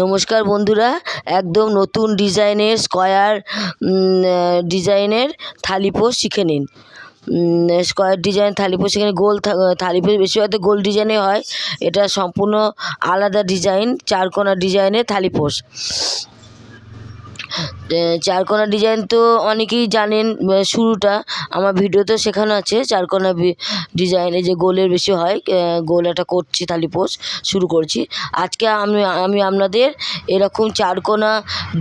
নমস্কার বন্ধুরা, একদম নতুন ডিজাইনের স্কোয়ার ডিজাইনের থালিপোষ শিখে নিন। স্কোয়ার ডিজাইন থালিপো নিন। গোল থালিপো বেশিরভাগ গোল ডিজাইনে হয়। এটা সম্পূর্ণ আলাদা ডিজাইন, চারকোনা ডিজাইনের থালিপোষ চারকোনা ডিজাইন তো অনেকেই জানেন শুরুটা। আমার ভিডিওতে শেখানো আছে, চারকোনা ডিজাইনে যে গোলের বেশি হয় গোল একটা করছি থালিপোস শুরু করছি। আজকে আমি আমি আপনাদের এরকম চারকোনা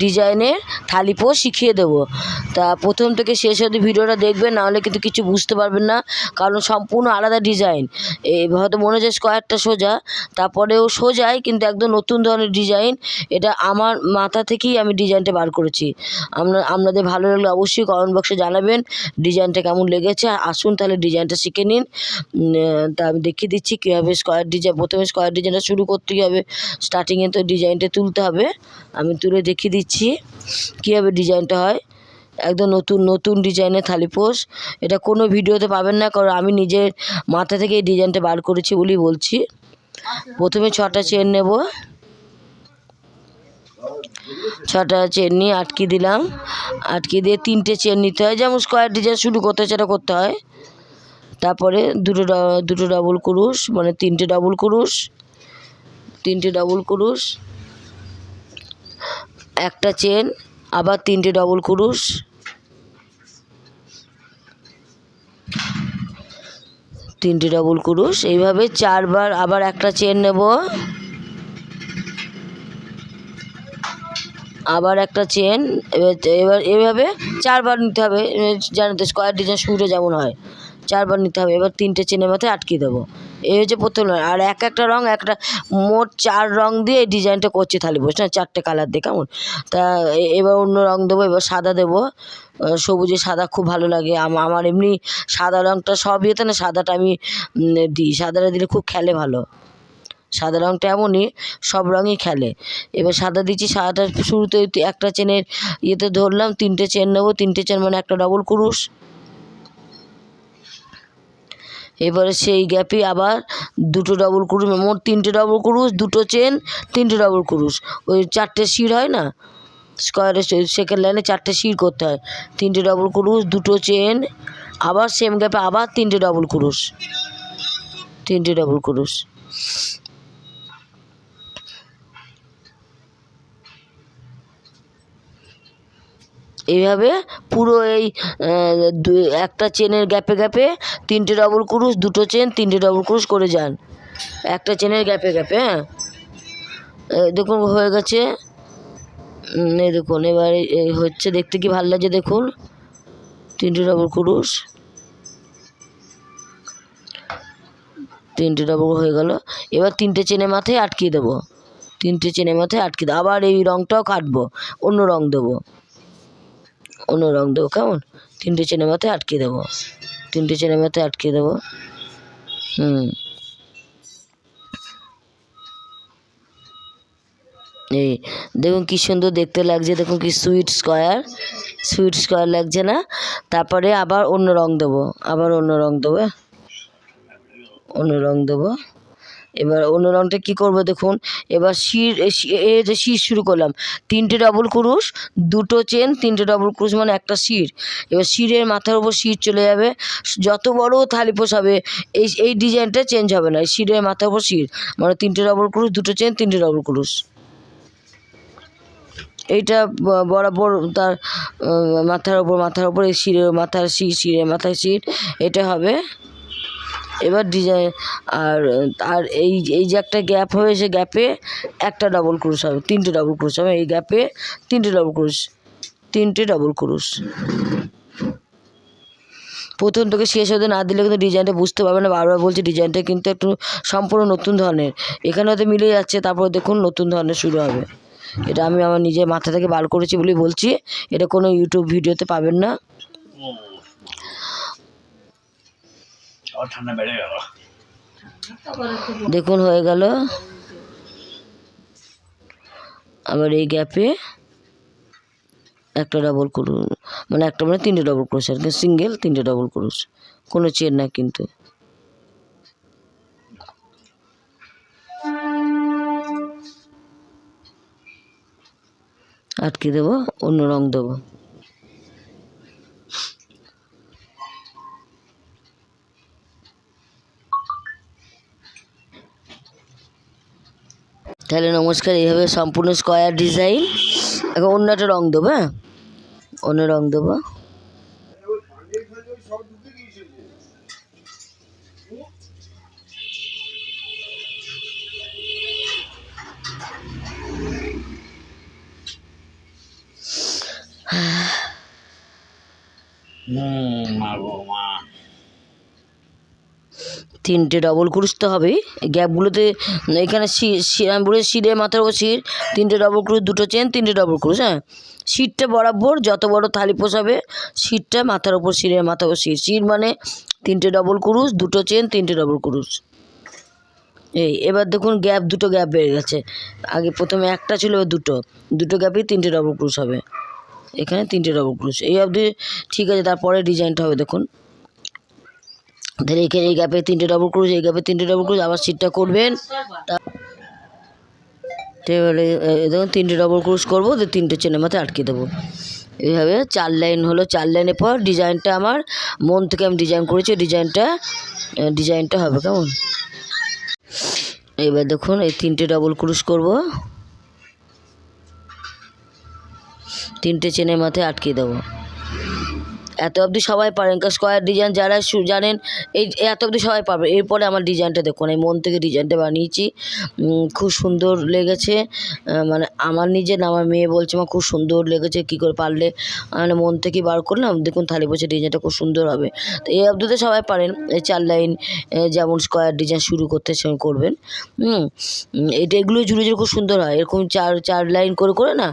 ডিজাইনের থালিপোস শিখিয়ে দেবো। তা প্রথম থেকে শেষ অবধি ভিডিওটা দেখবেন, নাহলে কিন্তু কিছু বুঝতে পারবেন না, কারণ সম্পূর্ণ আলাদা ডিজাইন হয়তো মনে হচ্ছে স্কোয়ারটা সোজা, তারপরেও সোজাই, কিন্তু একদম নতুন ধরনের ডিজাইন এটা আমার মাথা থেকেই আমি ডিজাইনটা বার করেছি। আমরা, আপনাদের ভালো লাগলে অবশ্যই কমেন্ট বক্সে জানাবেন ডিজাইনটা কেমন লেগেছে, আসুন তাহলে ডিজাইনটা শিখে নিন। তা আমি দেখিয়ে দিচ্ছি কীভাবে স্কোয়ার ডিজাইন প্রথমে স্কোয়ার ডিজাইনটা শুরু করতেই হবে। স্টার্টিংয়ে তো ডিজাইনটা তুলতে হবে। আমি তুলে দেখিয়ে দিচ্ছি কীভাবে ডিজাইনটা হয়। একদম নতুন নতুন ডিজাইনের থালিপোস এটা কোনো ভিডিওতে পাবেন না, কারণ আমি নিজের মাথা থেকে এই ডিজাইনটা বার করেছি বলেই বলছি। প্রথমে ছটা চেন নেব। ছটা চেন নিয়ে আটকে দিলাম। আটকে দিয়ে তিনটে চেন নিতে হয়। যেমন স্কোয়ার ডিজাইন শুরু করতে সেটা করতে হয়। তারপরে দুটো দুটো ডবল ক্রুশ মানে তিনটে ডবল ক্রুশ, তিনটে ডবল ক্রুশ, একটা চেন আবার তিনটে ডবল ক্রুশ। তিনটে ডবল কুরুশ। এইভাবে চারবার আবার একটা চেন নেব। আবার একটা চেন এবার এবার, এভাবে চারবার নিতে হবে জানো তো স্কোয়ার ডিজাইন শুরুটা যেমন হয়। চারবার নিতে হবে, এবার তিনটে চেনের মাথায় আটকে দেবো। এই হচ্ছে প্রথম লাইন। আর এক একটা রঙ একটা, মোট চার রং দিয়ে এই ডিজাইনটা করছি থালি বস, না, চারটে কালার দিয়ে, কেমন? তা এবার অন্য রঙ দেবো, এবার সাদা দেবো। সবুজে সাদা খুব ভালো লাগে, আম- আমার এমনি সাদা রঙটা সব ইয়েতে না, সাদাটা আমি দিই, সাদাটা দিলে খুব খেলে ভালো। সাদা রঙটা এমনই, সব রঙই খেলে। এবার সাদা দিচ্ছি, সাদাটা শুরুতে একটা চেনের ইয়েতে ধরলাম, তিনটে চেন নেব, তিনটে চেন মানে একটা ডবল ক্রুশ। এবারে সেই গ্যাপে আবার দুটো ডবল ক্রুশ, মোট তিনটে ডবল ক্রুশ, দুটো চেন, তিনটে ডবল ক্রুশ। ওই চারটে শির হয় না? স্কোয়ারে সেকেন্ড লাইনে চারটে শির করতে হয়। তিনটে ডবল ক্রুশ, দুটো চেন, আবার সেম গ্যাপে আবার তিনটে ডবল ক্রুশ। তিনটে ডবল ক্রুশ। এইভাবে পুরো এই একটা চেনের গ্যাপে গ্যাপে তিনটে ডবল ক্রুশ, দুটো চেন, তিনটে ডবল ক্রুশ করে যান। একটা চেনের গ্যাপে গ্যাপে হ্যাঁ? দেখুন, হয়ে গেছে। এই দেখুন, এবার হচ্ছে, দেখতে কি ভালো লাগছে দেখুন। তিনটে ডবল ক্রুশ। তিনটে ডবল হয়ে গেল। এবার তিনটে চেনের মাথায় আটকিয়ে দেবো। তিনটে চেনের মাথায় আটকে দেবো। আবার এই রঙটাও কাটবো, অন্য রঙ দেবো। অন্য রং দেবো, কেমন? তিনটে চেনের মাথায় আটকে দেবো। তিনটে চেনের মাথায় আটকে দেবো। হুম। এই, দেখুন কি সুন্দর দেখতে লাগছে, দেখুন কি সুইট স্কোয়ার সুইট স্কোয়ার লাগছে না? তারপরে আবার অন্য রং দেবো, আবার অন্য রং দেবো হ্যাঁ? অন্য রং দেবো। এবার অন্য রংটা কী করব দেখুন, এবার শির, এ যে শির শুরু করলাম, তিনটে ডবল ক্রুশ, দুটো চেন তিনটে ডবল ক্রুশ মানে একটা শির। এবার শিরের মাথার উপর শির চলে যাবে, যত বড় থালি পোষাবে, এই এই ডিজাইনটা চেঞ্জ হবে না, এই শিরের মাথার উপর শির। মানে তিনটে ডবল ক্রুশ, দুটো চেন তিনটে ডবল ক্রুশ। এইটা বরাবর তার মাথার ওপর মাথার ওপর এই শিরের মাথার শির, শিরের মাথায় শির, এটা হবে এবার ডিজাইন আর আর এই এই যে একটা গ্যাপ হবে সে গ্যাপে একটা ডবল ক্রুশ হবে, তিনটে ডবল ক্রুশ হবে, এই গ্যাপে তিনটে ডবল ক্রুশ তিনটে ডবল ক্রুশ প্রথম থেকে শেষ হতে না দিলে কিন্তু ডিজাইনটা বুঝতে পারবে না, বারবার বলছি ডিজাইনটা কিন্তু একটু সম্পূর্ণ নতুন ধরনের। এখানে হয়তো মিলে যাচ্ছে, তারপর দেখুন নতুন ধরনের শুরু হবে। এটা আমি আমার নিজের মাথা থেকে বার করেছি বলেই বলছি, এটা কোনো ইউটিউব ভিডিওতে পাবেন না। দেখুন, হয়ে গেল। আবার এই গ্যাপে একটা ডবল ক্রুশ মানে একটা মানে তিনটে ডবল ক্রুশ আর কি সিঙ্গেল তিনটে ডবল ক্রুশ কোনো চেন না কিন্তু। আটকে দেবো, অন্য রং দেবো। তাহলে নমস্কার, এইভাবে সম্পূর্ণ স্কোয়ার ডিজাইন এখন অন্য একটা রং দেবো হ্যাঁ? অন্য রং দেবো। হুম মা গো মা। তিনটে ডবল ক্রুশ তো হবেই গ্যাপগুলোতে এখানে আমি বলে শিরের মাথার উপর শির তিনটে ডবল ক্রুশ দুটো চেন তিনটে ডবল ক্রুশ হ্যাঁ? শিরটা বরাবর যত বড় থালি পোষাবে শিরটা মাথার ওপর শিরের মাথার উপর শির শির মানে তিনটে ডবল ক্রুশ দুটো চেন তিনটে ডবল ক্রুশ এই, এবার দেখুন গ্যাপ দুটো গ্যাপ বেড়ে গেছে। আগে প্রথমে একটা ছিল দুটো। দুটো গ্যাপেই তিনটে ডবল ক্রুশ হবে। এখানে তিনটে ডবল ক্রুশ এই অবধি ঠিক আছে, তারপরে ডিজাইনটা হবে, দেখুন। তাহলে এখানে এই গ্যাপে তিনটে ডবল ক্রুশ এই গ্যাপে তিনটে ডবল ক্রুশ আবার সিটটা করবেন। তা- এবারে দেখুন, তিনটে ডবল ক্রুশ করব দিয়ে তিনটে চেনের মাথায় আটকে দেবো। এইভাবে চার লাইন হলো, চার লাইনের পর ডিজাইনটা আমার মন থেকে আমি ডিজাইন করেছি ডিজাইনটা ডিজাইনটা হবে, কেমন? এবার দেখুন, এই তিনটে ডবল ক্রুশ করব। তিনটে চেনের মাথায় আটকে দেবো। এত অবধি সবাই পারেন। কারণ স্কোয়ার ডিজাইন যারা জানেন, এই এত অবধি সবাই পারবে। এরপরে আমার ডিজাইনটা দেখুন, এই মন থেকে ডিজাইনটা বানিয়েছি। খুব সুন্দর লেগেছে। মানে আমার নিজে না, আমার মেয়ে বলছে আমার খুব সুন্দর লেগেছে, কী করে পারলে? মানে মন থেকে বার করলাম, দেখুন থালি বসে ডিজাইনটা খুব সুন্দর হবে। তো এই অবধিতে সবাই পারেন, এই চার লাইন যেমন স্কোয়ার ডিজাইন শুরু করতে করবেন। হুম এটা এগুলো জুড়ে জুড়ে খুব সুন্দর হয়। এরকম চার চার লাইন করে করে না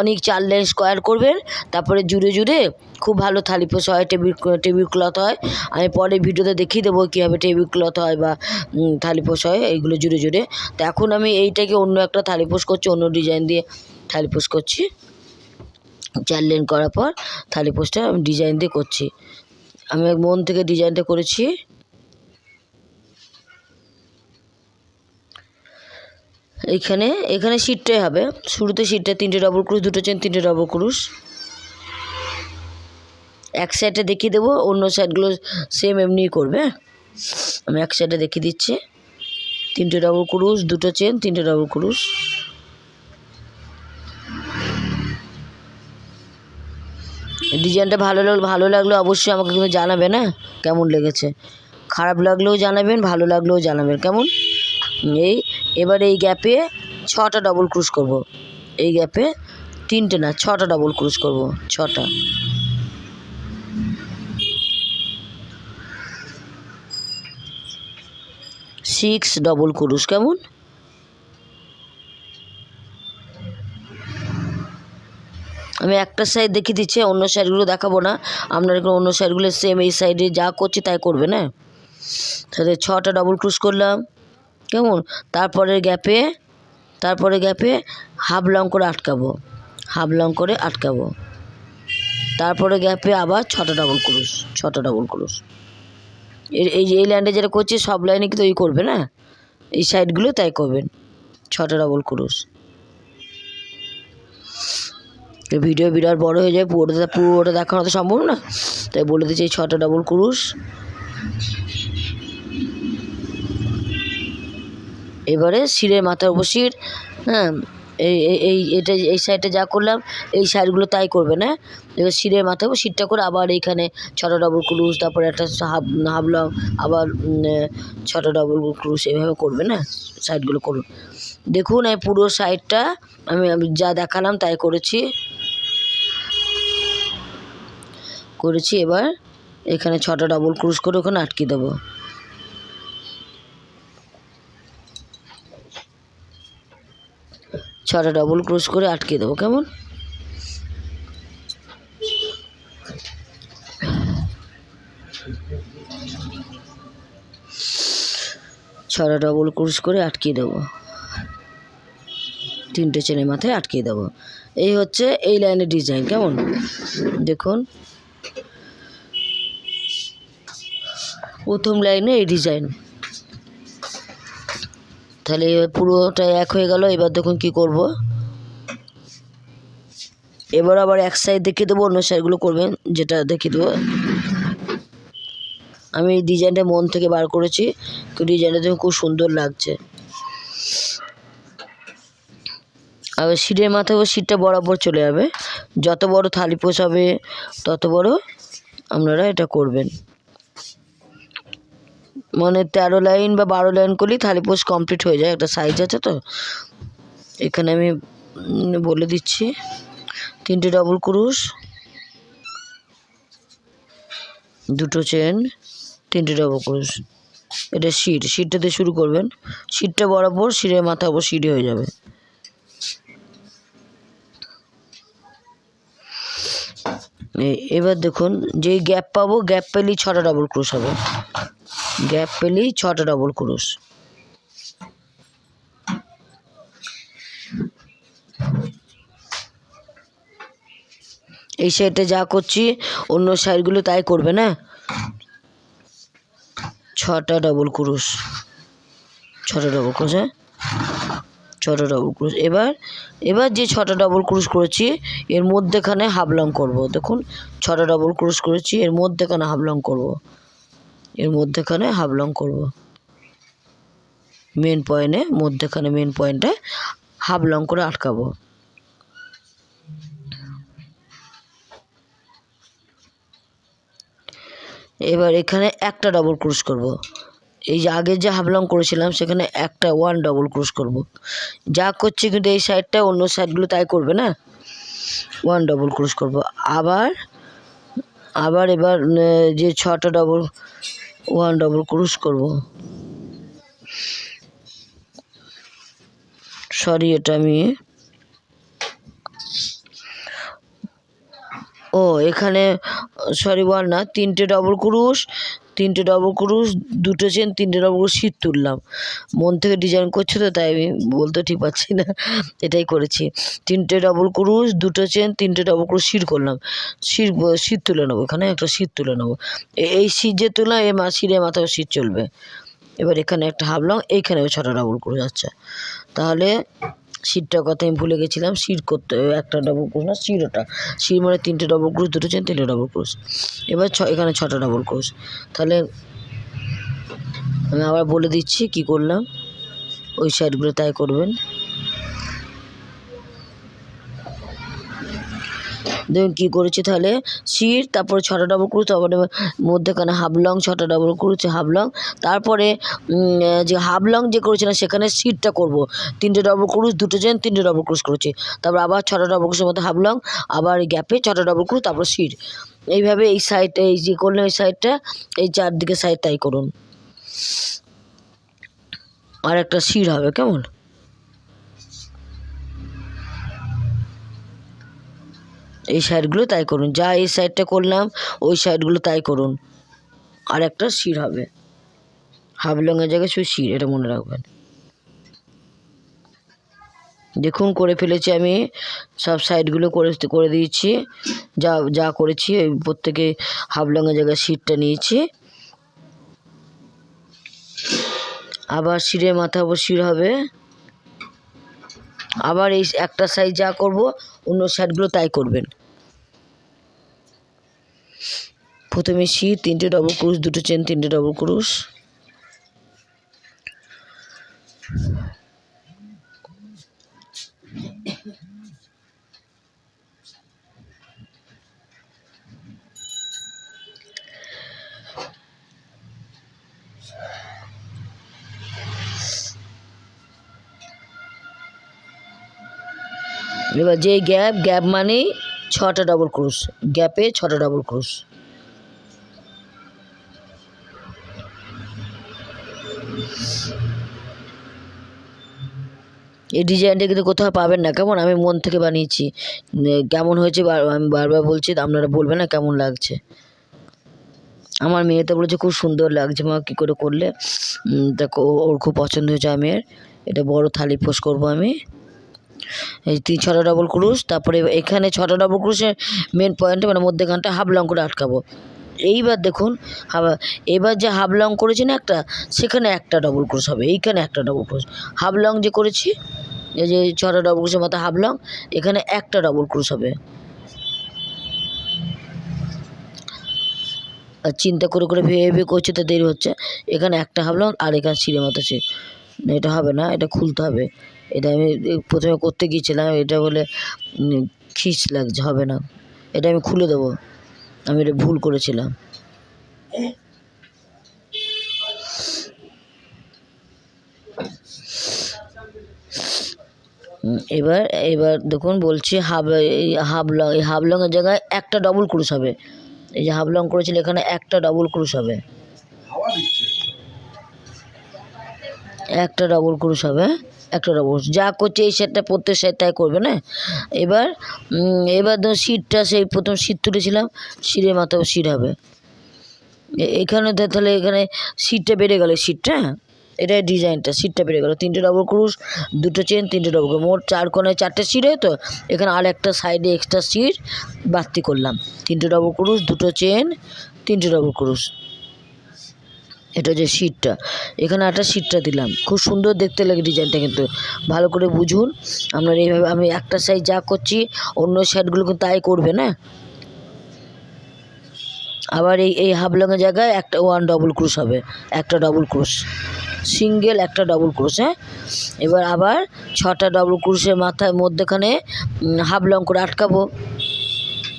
অনেক চার লাইন স্কোয়ার করবেন, তারপরে জুড়ে জুড়ে খুব ভালো থালি পোষা হয়, টেবিল টেবিল ক্লথ হয়। আমি পরে ভিডিওতে দেখিয়ে দেবো কীভাবে টেবিল ক্লথ হয় বা থালি পোষ হয়, এইগুলো জুড়ে জুড়ে। তো এখন আমি এইটাকে অন্য একটা থালি পোষ করছি, অন্য ডিজাইন দিয়ে থালি পোষ করছি। চার লাইন করার পর থালি পোষটা আমি ডিজাইন দিয়ে করছি। আমি মন থেকে ডিজাইনটা করেছি। এইখানে এখানে সিটটাই হবে। শুরুতে সিটটা তিনটে ডবল ক্রুশ দুটো চেন তিনটে ডবল ক্রুশ এক সাইডে দেখিয়ে দেবো, অন্য সাইডগুলো সেম এমনিই করবে? আমি এক সাইডে দেখিয়ে দিচ্ছি। তিনটে ডবল ক্রুশ দুটো চেন তিনটে ডবল ক্রুশ ডিজাইনটা ভালো লাগল ভালো লাগল অবশ্যই আমাকে কিন্তু জানাবে না, কেমন লেগেছে। খারাপ লাগলেও জানাবেন, ভালো লাগলেও জানাবেন, কেমন? এই, এবার এই গ্যাপে ছটা ডবল ক্রুশ করব। এই গ্যাপে তিনটে না, ছটা ডবল ক্রুশ করব, ছটা। সিক্স ডবল ক্রুশ কেমন? আমি একটা সাইড দেখিয়ে দিচ্ছি, অন্য সাইডগুলো দেখাবো না। আপনার এখানে অন্য সাইডগুলো সেম এই সাইডে যা করছি তাই করবেন হ্যাঁ? তাহলে ছটা ডবল ক্রুশ করলাম। কেমন? তারপরে গ্যাপে তারপরে গ্যাপে হাফ লং করে আটকাবো। হাফ লং করে আটকাবো। তারপরে গ্যাপে আবার ছটা ডবল ক্রুশ ছটা ডবল ক্রুশ এই যে এই লাইনটা যেটা করছি সব লাইনে কিন্তু ওই করবে না? এই সাইডগুলো তাই করবেন ছটা ডবল ক্রুশ ভিডিও বিরাট বড় হয়ে যায়, পুরোটা পুরোটা দেখানো তো সম্ভব না। তাই বলে দিচ্ছি, এই ছটা ডবল ক্রুশ এবারে শিরের মাথার উপর শির হ্যাঁ এই- এই এটা এই সাইডটা যা করলাম, এই সাইডগুলো তাই করবে না। এবার শিরের উপর শিরটা করে আবার এইখানে ছটা ডবল ক্রুশ তারপরে একটা হাফ হাফলাম আবার ছটা ডবল ক্রুশ এভাবে করবে না? সাইডগুলো করুন দেখুন এই পুরো সাইডটা আমি আমি যা দেখালাম তাই করেছি। করেছি এবার এখানে ছটা ডবল ক্রুশ করে ওখানে আটকে দেবো। ছটা ডবল ক্রুশ করে আটকে দেবো, কেমন? ছটা ডবল ক্রুশ করে আটকে দেবো। তিনটে চেনের মাথায় আটকে দেবো। এই হচ্ছে এই লাইনের ডিজাইন কেমন? দেখুন। প্রথম লাইনে এই ডিজাইন তাহলে এবার পুরোটা এক হয়ে গেল, এবার দেখুন কি করব। এবার আবার এক সাইড দেখিয়ে দেবো, অন্য সাইডগুলো করবেন, যেটা দেখিয়ে দেবো। আমি এই ডিজাইনটা মন থেকে বার করেছি। ডিজাইনটা দেখুন খুব সুন্দর লাগছে। আর সিটের মাথায় শিরটা বরাবর চলে যাবে। যত বড় থালি পোষ হবে তত বড় আপনারা এটা করবেন। মানে তেরো লাইন বা বারো লাইন করলেই থালি পোষ কমপ্লিট হয়ে যায়। একটা সাইজ আছে তো। এখানে আমি বলে দিচ্ছি। তিনটে ডবল ক্রুশ, দুটো চেন তিনটে ডবল ক্রুশ এটা শিরটা দিয়ে শুরু করবেন। শিরটা বরাবর শিরের মাথা ওপর সিঁড়ি হয়ে যাবে। এবার দেখুন, যেই গ্যাপ পাবো গ্যাপ পেলেই ছটা ডবল ক্রুশ হবে। গ্যাপ পেলেই ছটা ডবল ক্রুশ এই সাইডে যা করছি, অন্য সাইডগুলো তাই করবে না? ছটা ডবল ক্রুশ ছটা ডবল ক্রুশ হ্যাঁ? ছটা ডবল ক্রুশ এবার এবার যে ছটা ডবল ক্রুশ করেছি, এর মধ্যেখানে হাফলং করব। দেখুন, ছটা ডবল ক্রুশ করেছি, এর মধ্যেখানে হাফলং করব। এর মধ্যেখানে হাফলং করব। মেন পয়েন্টে মধ্যেখানে মেন পয়েন্টে হাফ লং করে আটকাবো। এবার এখানে একটা ডবল ক্রুশ করব। এই যে আগে যে হাফলং করেছিলাম, সেখানে একটা ওয়ান ডবল ক্রুশ করব। যা করছি কিন্তু এই সাইডটা অন্য সাইডগুলো তাই করবে না ওয়ান ডবল ক্রুশ করব। আবার আবার এবার যে ছটা ডবল ওয়ান ডবল ক্রুশ করব সরি এটা আমি ও, এখানে সরি ওয়ান না, তিনটে ডবল ক্রুশ, তিনটে ডবল ক্রুশ, দুটো চেন তিনটে ডবল ক্রুশ শীত তুললাম। মন থেকে ডিজাইন করছে তো, তাই আমি বলতে ঠিক পাচ্ছি না, এটাই করেছি। তিনটে ডবল ক্রুশ, দুটো চেন তিনটে ডবল ক্রুশ শির করলাম। শির শীত তুলে নেব এখানে, একটা শীত তুলে নেব। এই শীত যে তুললাম, এ মা শিরে মাথায় শীত চলবে। এবার এখানে একটা হাফলং এইখানেও ছটা ডবল ক্রুশ আচ্ছা তাহলে শিরটার কথা আমি ভুলে গেছিলাম, শির করতে একটা ডবল ক্রোশ না শির ওটা শির মানে তিনটে ডবল ক্রোশ দুটো চেন, তিনটে ডবল ক্রোশ এবার ছ, এখানে ছটা ডবল ক্রোশ তাহলে আমি আবার বলে দিচ্ছি কি করলাম? ওই সাইডগুলো তাই করবেন। দেখুন কী করেছি তাহলে। শির, তারপরে ছটা ডবল ক্রুশ তারপরে মধ্যেখানে হাফলং ছটা ডবল ক্রুশ হাফলং তারপরে যে হাফলং যে করেছিলাম সেখানে শিরটা করব। তিনটে ডবল ক্রুশ দুটো চেন তিনটে ডবল ক্রুশ করেছি। তারপর আবার ছটা ডবল ক্রুশের মধ্যে হাফলং আবার গ্যাপে ছটা ডবল ক্রুশ তারপর শির। এইভাবে এই সাইড এই যে করলেন এই সাইডটা এই চারদিকে সাইড তাই করুন। আর একটা শির হবে, কেমন? এই সাইডগুলো তাই করুন। যা এই সাইডটা করলাম, ওই সাইডগুলো তাই করুন। আর একটা শির হবে। হাফলংয়ের জায়গায় শুধু শির, এটা মনে রাখবেন। দেখুন, করে ফেলেছি আমি। সব সাইডগুলো করে করে দিয়েছি। যা যা করেছি, ওই প্রত্যেকে হাফলংয়ের জায়গায় শিরটা নিয়েছি। আবার শিরের মাথা উপর শির হবে। আবার এই একটা সাইজ যা করব অন্য সাইডগুলো তাই করবেন। প্রথমে সি তিনটে ডবল ক্রুশ দুটো চেন তিনটে ডবল ক্রুশ এবার যে গ্যাপ গ্যাপ মানেই ছটা ডবল ক্রুশ গ্যাপে ছটা ডবল ক্রুশ এই ডিজাইনটা কিন্তু কোথাও পাবেন না। কেমন? আমি মন থেকে বানিয়েছি। কেমন হয়েছে আমি বারবার বলছি, আপনারা বলবেন না কেমন লাগছে। আমার মেয়ে তো বলেছে, খুব সুন্দর লাগছে মা, কী করে করলে? দেখো ওর খুব পছন্দ হয়েছে আমের। এটা বড় থালি পোষ করব আমি। এই ছটা ডবল ক্রুশ তারপরে এখানে ছটা ডবল ক্রুশের মেন পয়েন্টে মানে মধ্যেখানটা হাফ লং করে আটকাবো। এইবার দেখুন হাফ- এবার যে হাফ লং করেছি না একটা, সেখানে একটা ডবল ক্রুশ হবে, এইখানে একটা ডবল ক্রুশ হাফ লং যে করেছি, এই যে ছটা ডবল ক্রুশের মাথায় হাফ লং এখানে একটা ডবল ক্রুশ হবে। আর চিন্তা করে করে ভেবে করছে তো দেরি হচ্ছে, এখানে একটা হাফলং আর এখানে সিঁড়ে আছে। এটা হবে না, এটা খুলতে হবে। এটা আমি প্রথমে করতে গিয়েছিলাম এটা বলে খিচ লাগছে হবে না। এটা আমি খুলে দেবো। আমি এটা ভুল করেছিলাম। এবার এবার দেখুন বলছি হাফ এই হাফ লং এই হাফ লংয়ের জায়গায় একটা ডবল ক্রুশ হবে। এই যে হাফ লং করেছিল এখানে একটা ডবল ক্রুশ হবে। একটা ডবল ক্রুশ হবে। একটা ক্রুশ যা করছে এই সেটটা প্রত্যেক সেট তাই করবে, না? এবার এবার ধরুন সিটটা সেই প্রথম সিট তুলেছিলাম সিটের মাথায় সিট হবে। এখানে তাহলে এখানে সিটটা বেড়ে গেল সিটটা এটাই ডিজাইনটা সিটটা বেড়ে গেল। তিনটে ডবল ক্রুশ দুটো চেন তিনটে ডবল ক্রুশ মোট চার কোণায় চারটে সিট হয় তো? এখানে আর একটা সাইডে এক্সট্রা সিট বাড়তি করলাম। তিনটে ডবল ক্রুশ দুটো চেন তিনটে ডবল ক্রুশ এটা যে সিটটা এখানে একটা সিটটা দিলাম। খুব সুন্দর দেখতে লাগে ডিজাইনটা কিন্তু। ভালো করে বুঝুন। আপনার এইভাবে আমি একটা সাইড যা করছি অন্য সাইডগুলো কিন্তু তাই করবে না? আবার এই এই হাফলংয়ের জায়গায় একটা ওয়ান ডবল ক্রুশ হবে। একটা ডবল ক্রুশ সিঙ্গেল একটা ডবল ক্রুশ হ্যাঁ? এবার আবার ছটা ডবল ক্রুশের মাথায় মধ্যেখানে উম, হাফ লং করে আটকাবো।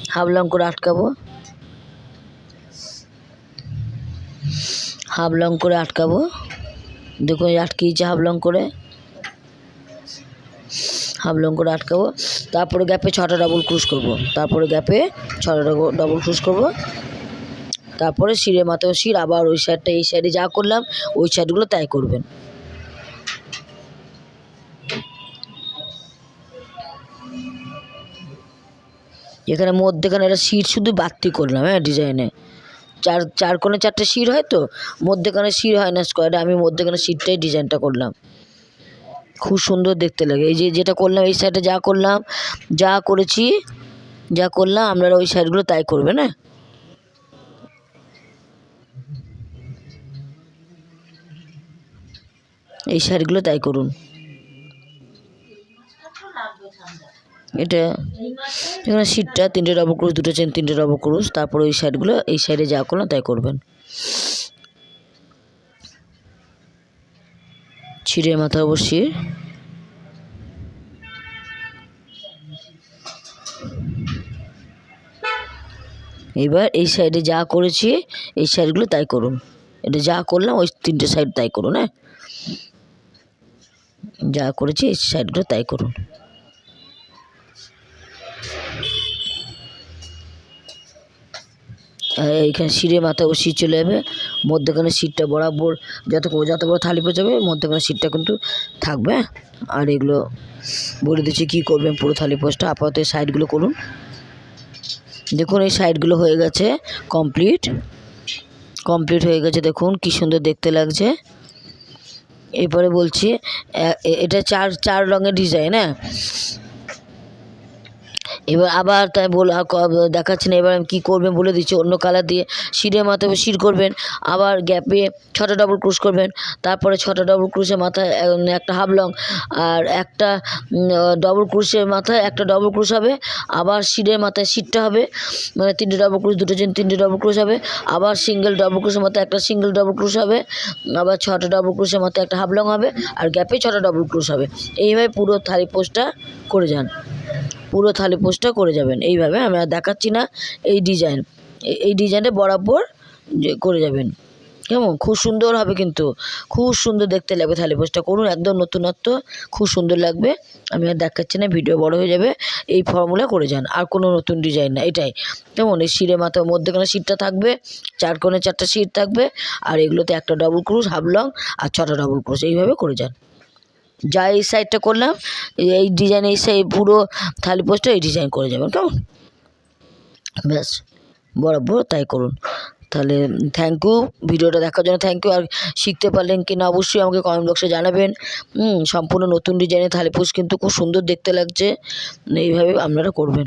হাফ লং করে আটকাবো। হাফ লং করে আটকাবো। দেখুন আটকিয়েছে হাফ লং করে। হাফ লং করে আটকাবো। তারপরে গ্যাপে ছটা ডবল ক্রুশ করব। তারপরে গ্যাপে ছটা ডবল ক্রুশ করব। তারপরে শিরে মাথায় শির, আবার ওই সাইডটা এই সাইডে যা করলাম, ওই সাইডগুলো তাই করবেন। এখানে মধ্যেখানে একটা সিট শুধু বাড়তি করলাম হ্যাঁ ডিজাইনে চার চার কোণে চারটে শির হয় তো? মধ্যেখানে শির হয় না স্কোয়ারে আমি মধ্যেখানে শিরটাই ডিজাইনটা করলাম। খুব সুন্দর দেখতে লাগে। এই যে, যেটা করলাম, এই সাইডে যা করলাম, যা করেছি, যা করলাম, আপনারা ওই সাইডগুলো তাই করবে না এই সাইডগুলো তাই করুন। এটা এখানে সিটটা তিনটে ডবল ক্রুশ দুটো চেন তিনটে ডবল ক্রুশ তারপর ওই সাইডগুলো এই সাইডে যা করলাম তাই করবেন। ছিঁড়ে মাথা শির এবার এই সাইডে যা করেছি, এই সাইডগুলো তাই করুন। এটা যা করলাম, ওই তিনটে সাইড তাই করুন হ্যাঁ? যা করেছি, এই সাইডগুলো তাই করুন। এইখানে শিরে মাথায় ও শির চলে যাবে, মধ্যখানে সিটটা বরাবর যত যত বড় থালি পচাবে মধ্যখানে সিটটা কিন্তু থাকবে হ্যাঁ? আর এগুলো বলে দিচ্ছি কী করবেন, পুরো থালি পোস্টটা আপাতত এই সাইডগুলো করুন। দেখুন এই সাইডগুলো হয়ে গেছে কমপ্লিট। কমপ্লিট হয়ে গেছে, দেখুন কি সুন্দর দেখতে লাগছে। এরপরে বলছি এটা চার চার রঙের ডিজাইন হ্যাঁ? এবার আবার তাই বল আর ক- দেখাচ্ছি না, এবার আমি কী করবেন বলে দিচ্ছি, অন্য কালার দিয়ে শিরের মাথায় শির করবেন, আবার গ্যাপে ছটা ডবল ক্রুশ করবেন, তারপরে ছটা ডবল ক্রুশের মাথায় একটা হাফ লং আর একটা ডবল ক্রুশের মাথায় একটা ডবল ক্রুশ হবে, আবার শিরের মাথায় শিরটা হবে মানে তিনটে ডবল ক্রুশ দুটো চেন তিনটে ডবল ক্রুশ হবে, আবার সিঙ্গেল ডবল ক্রুশের মাথায় একটা সিঙ্গেল ডবল ক্রুশ হবে, আবার ছটা ডবল ক্রুশের মাথায় একটা হাফ লং হবে, আর গ্যাপে ছটা ডবল ক্রুশ হবে। এইভাবে পুরো থালি পোস্টটা করে যান। পুরো থালি পোস্টটা করে যাবেন। এইভাবে আমি আর দেখাচ্ছি না এই ডিজাইন। এই- ডিজাইনটা বরাবর করে যাবেন। কেমন? খুব সুন্দর হবে কিন্তু। খুব সুন্দর দেখতে লাগবে থালি পোস্টটা। করুন, একদম নতুনত্ব। খুব সুন্দর লাগবে। আমি আর দেখাচ্ছি না, ভিডিও বড় হয়ে যাবে। এই ফর্মুলা করে যান। আর কোনো নতুন ডিজাইন না, এটাই। কেমন? এই শিরে মাথার মধ্যেখানে সিটটা থাকবে। চার কোণে চারটা সিট থাকবে। আর এগুলোতে একটা ডবল ক্রুশ হাফ লং আর ছটা ডবল ক্রুশ এইভাবে করে যান। যা এই সাইডটা করলাম, এই- ডিজাইন এই সাইড পুরো থালি পোস্টটা এই ডিজাইন করে যাবেন, কেমন? ব্যাস, বরাবর তাই করুন। তাহলে থ্যাংক ইউ ভিডিওটা দেখার জন্য থ্যাংক ইউ আর শিখতে পারলেন কি না অবশ্যই আমাকে কমেন্ট বক্সে জানাবেন। সম্পূর্ণ নতুন ডিজাইনের পোস্ট কিন্তু খুব সুন্দর দেখতে লাগছে। এইভাবে আপনারা করবেন।